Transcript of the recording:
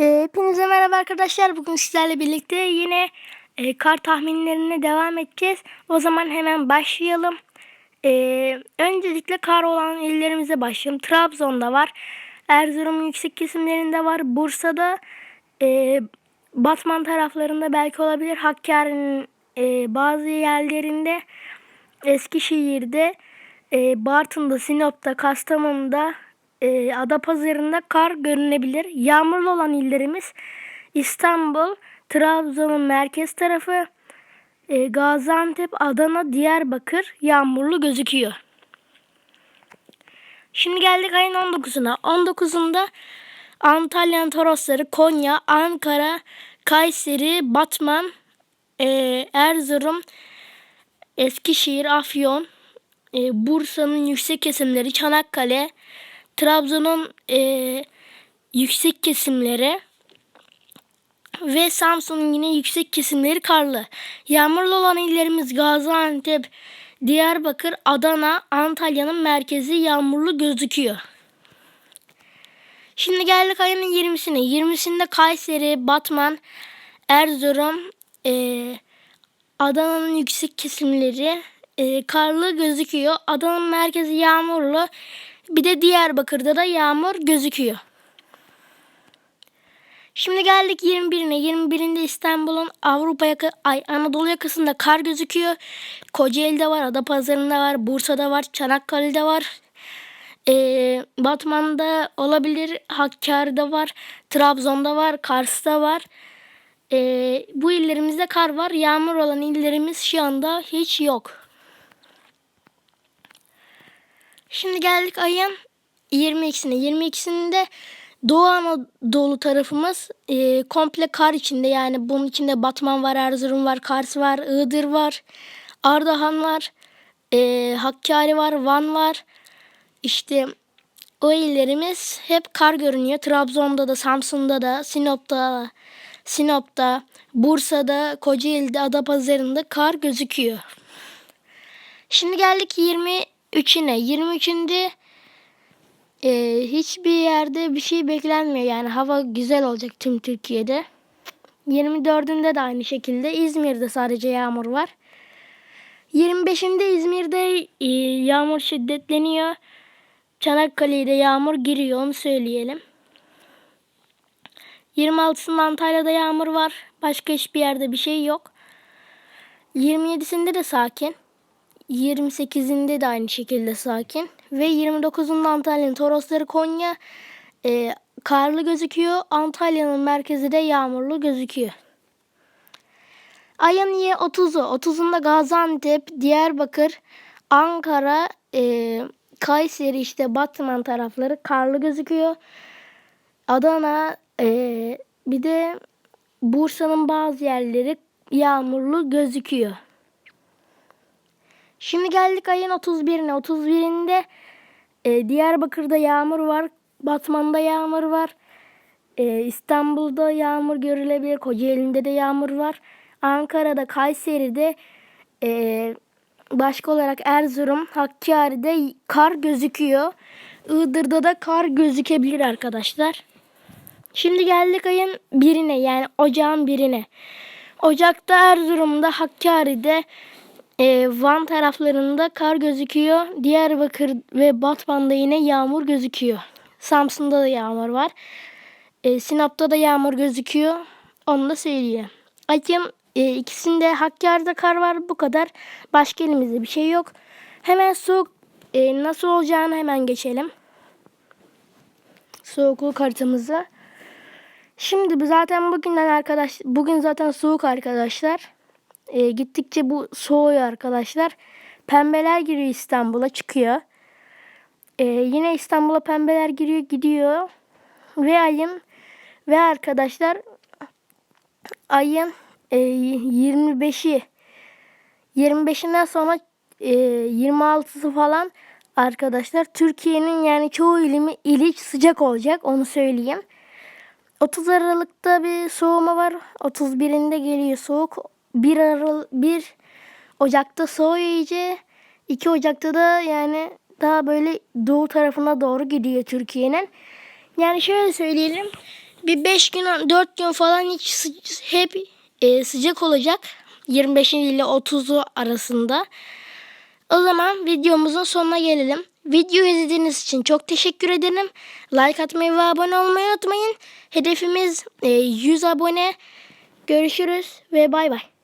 Ee, Hepinize merhaba arkadaşlar. Bugün sizlerle birlikte yine e, kar tahminlerine devam edeceğiz. O zaman hemen başlayalım. Ee, öncelikle kar olan illerimize başlayalım. Trabzon'da var. Erzurum'un yüksek kesimlerinde var. Bursa'da, e, Batman taraflarında belki olabilir. Hakkari'nin e, bazı yerlerinde, Eskişehir'de, e, Bartın'da, Sinop'ta, Kastamonu'da, e, Adapazarı'nda kar görünebilir. Yağmurlu olan illerimiz İstanbul, Trabzon'un merkez tarafı, e, Gaziantep, Adana, Diyarbakır yağmurlu gözüküyor. Şimdi geldik ayın 19'una. 19'unda Antalya'nın Torosları, Konya, Ankara, Kayseri, Batman, e, Erzurum, Eskişehir, Afyon, e, Bursa'nın yüksek kesimleri, Çanakkale, Trabzon'un e, yüksek kesimleri ve Samsun'un yine yüksek kesimleri karlı. Yağmurlu olan illerimiz Gaziantep, Diyarbakır, Adana, Antalya'nın merkezi yağmurlu gözüküyor. Şimdi geldik ayının 20'sine. 20'sinde Kayseri, Batman, Erzurum, e, Adana'nın yüksek kesimleri e, karlı gözüküyor. Adana'nın merkezi yağmurlu. Bir de Diyarbakır'da da yağmur gözüküyor. Şimdi geldik 21'ine. 21'inde İstanbul'un Avrupa yaka, ay Anadolu yakasında kar gözüküyor. Kocaeli'de var, Adapazarı'nda var, Bursa'da var, Çanakkale'de var. Ee, Batman'da olabilir, Hakkari'de var, Trabzon'da var, Kars'ta var. Ee, bu illerimizde kar var. Yağmur olan illerimiz şu anda hiç yok. Şimdi geldik ayın 22'sine. 22'sinde Doğu Anadolu tarafımız e, komple kar içinde. Yani bunun içinde Batman var, Erzurum var, Kars var, Iğdır var, Ardahan var, e, Hakkari var, Van var. İşte o illerimiz hep kar görünüyor. Trabzon'da da, Samsun'da da, Sinop'ta, Sinop'ta, Bursa'da, Kocaeli'de, Adapazarı'nda kar gözüküyor. Şimdi geldik 23'üne. 23'ünde e, hiçbir yerde bir şey beklenmiyor. Yani hava güzel olacak tüm Türkiye'de. 24'ünde de aynı şekilde. İzmir'de sadece yağmur var. 25'inde İzmir'de e, yağmur şiddetleniyor. Çanakkale'de yağmur giriyor onu söyleyelim. 26'sında Antalya'da yağmur var. Başka hiçbir yerde bir şey yok. 27'sinde de sakin. 28'inde de aynı şekilde sakin. Ve 29'unda Antalya'nın Torosları Konya e, karlı gözüküyor. Antalya'nın merkezi de yağmurlu gözüküyor. Ayın 30'u. 30'unda Gaziantep, Diyarbakır, Ankara, e, Kayseri işte Batman tarafları karlı gözüküyor. Adana e, bir de Bursa'nın bazı yerleri yağmurlu gözüküyor. Şimdi geldik ayın 31'ine. 31'inde e, Diyarbakır'da yağmur var. Batman'da yağmur var. E, İstanbul'da yağmur görülebilir. Kocaeli'nde de yağmur var. Ankara'da, Kayseri'de e, başka olarak Erzurum, Hakkari'de kar gözüküyor. Iğdır'da da kar gözükebilir arkadaşlar. Şimdi geldik ayın birine yani ocağın birine. Ocakta Erzurum'da, Hakkari'de, e, Van taraflarında kar gözüküyor. Diyarbakır ve Batman'da yine yağmur gözüküyor. Samsun'da da yağmur var. E, Sinop'ta da yağmur gözüküyor. Onu da söyleyeyim. Ayın e, ikisinde Hakkari'de kar var. Bu kadar. Başka elimizde bir şey yok. Hemen soğuk e, nasıl olacağını hemen geçelim. Soğukluk haritamızı. Şimdi zaten bugünden arkadaş bugün zaten soğuk arkadaşlar. E, gittikçe bu soğuyor arkadaşlar. Pembeler giriyor İstanbul'a çıkıyor. E, yine İstanbul'a pembeler giriyor gidiyor. Ve ayın ve arkadaşlar ayın e, 25'i 25'inden sonra e, 26'sı falan arkadaşlar Türkiye'nin yani çoğu ilimi ili sıcak olacak onu söyleyeyim. 30 Aralık'ta bir soğuma var. 31'inde geliyor soğuk. 1 Aralık 1 Ocak'ta soğuyor iyice. 2 Ocak'ta da yani daha böyle doğu tarafına doğru gidiyor Türkiye'nin. Yani şöyle söyleyelim. bir 5 gün 4 gün falan hiç sı- hep e, sıcak olacak. 25 ile 30'u arasında. O zaman videomuzun sonuna gelelim. Video izlediğiniz için çok teşekkür ederim. Like atmayı ve abone olmayı unutmayın. Hedefimiz e, 100 abone. Görüşürüz ve bay bay.